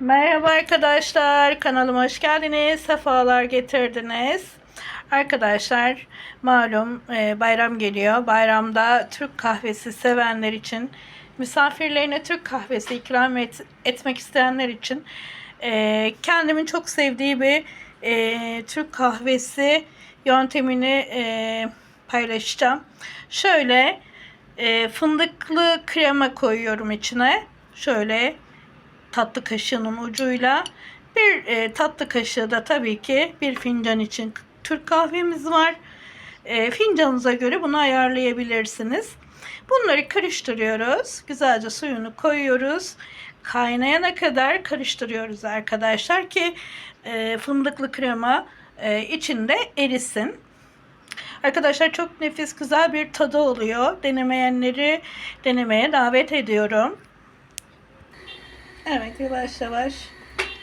Merhaba arkadaşlar, kanalıma hoş geldiniz, sefalar getirdiniz. Arkadaşlar, malum e, bayram geliyor. Bayramda Türk kahvesi sevenler için, misafirlerine Türk kahvesi ikram et- etmek isteyenler için e, kendimin çok sevdiği bir e, Türk kahvesi yöntemini e, paylaşacağım. Şöyle e, fındıklı krema koyuyorum içine. Şöyle tatlı kaşığının ucuyla bir e, tatlı kaşığı da tabii ki bir fincan için Türk kahvemiz var. E, fincanınıza göre bunu ayarlayabilirsiniz. Bunları karıştırıyoruz. Güzelce suyunu koyuyoruz. Kaynayana kadar karıştırıyoruz arkadaşlar ki e, fındıklı krema e, içinde erisin. Arkadaşlar çok nefis güzel bir tadı oluyor. Denemeyenleri denemeye davet ediyorum. Evet yavaş yavaş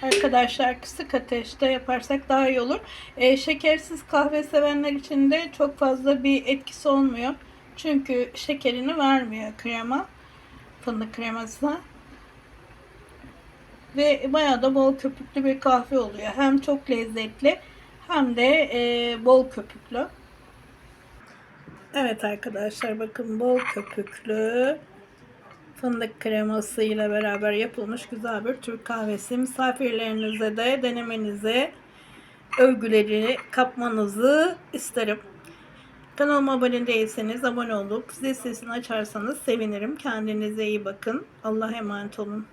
arkadaşlar kısık ateşte yaparsak daha iyi olur. Ee, şekersiz kahve sevenler için de çok fazla bir etkisi olmuyor. Çünkü şekerini vermiyor krema. Fındık kreması. Ve bayağı da bol köpüklü bir kahve oluyor. Hem çok lezzetli hem de e, bol köpüklü. Evet arkadaşlar bakın bol köpüklü fındık kreması ile beraber yapılmış güzel bir Türk kahvesi. Misafirlerinize de denemenizi, övgüleri kapmanızı isterim. Kanalıma abone değilseniz abone olup zil sesini açarsanız sevinirim. Kendinize iyi bakın. Allah'a emanet olun.